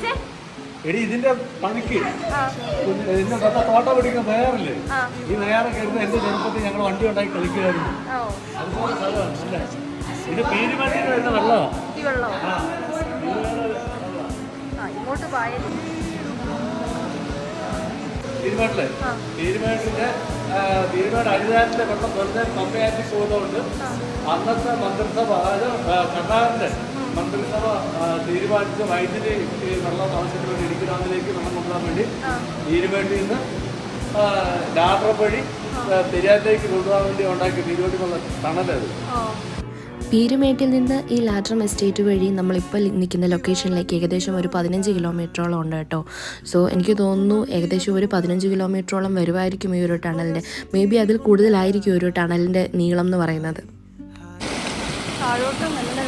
കാണിച്ചേ എടി ഇതിന്റെ പണിക്ക്. ആ. ഇതിന്റെ മൊത്തം തോട്ടം പിടിക്കുന്ന നേറില്ലേ ഈ നേരൊക്കെ എടുത്ത് എന്റെ ചെറുപ്പത്തിൽ ഞങ്ങൾ വണ്ടി ഉണ്ടാക്കി കളിക്കുമായിരുന്നു. അതുപോലെ സ്ഥലമാണ് അല്ലേ? ഇത് പീരുമാറ്റിൽ വരുന്ന വെള്ളമാണ് ഇങ്ങോട്ട് പായൽ പീരുമാട്ടിലെ. പീരുമാട്ടിന്റെ പീരുമാട് അരിതാരന്റെ വെള്ളം വെറുതെ പമ്പയാറ്റി പോകുന്നതുകൊണ്ട് അന്നത്തെ മന്ത്രിസഭ അതായത് കർണാടകന്റെ മന്ത്രിസഭ തീരുമാനിച്ച വൈദ്യുതി വെള്ളം ആവശ്യത്തിന് വേണ്ടി ഇടുക്കി വെള്ളം കൊണ്ടുവരാൻ വേണ്ടി ആ. നിന്ന് ലാഡർ വഴി ആ, പെരിയാറിലേക്ക് കൊണ്ടുപോകാൻ വേണ്ടി ഉണ്ടാക്കിയ തീരുമാനിക്കുള്ള തണലത് പീരുമേട്ടിൽ നിന്ന് ഈ ലാട്രം എസ്റ്റേറ്റ് വഴി നമ്മളിപ്പോൾ നിൽക്കുന്ന ലൊക്കേഷനിലേക്ക് ഏകദേശം ഒരു പതിനഞ്ച് കിലോമീറ്ററോളം ഉണ്ട് കേട്ടോ. സോ എനിക്ക് തോന്നുന്നു ഏകദേശം ഒരു പതിനഞ്ച് കിലോമീറ്ററോളം വരുമായിരിക്കും ഈ ഒരു ടണലിന്റെ. മേ ബി അതിൽ കൂടുതലായിരിക്കും ഒരു ടണലിന്റെ നീളം എന്ന് പറയുന്നത്. താഴോട്ട് നല്ല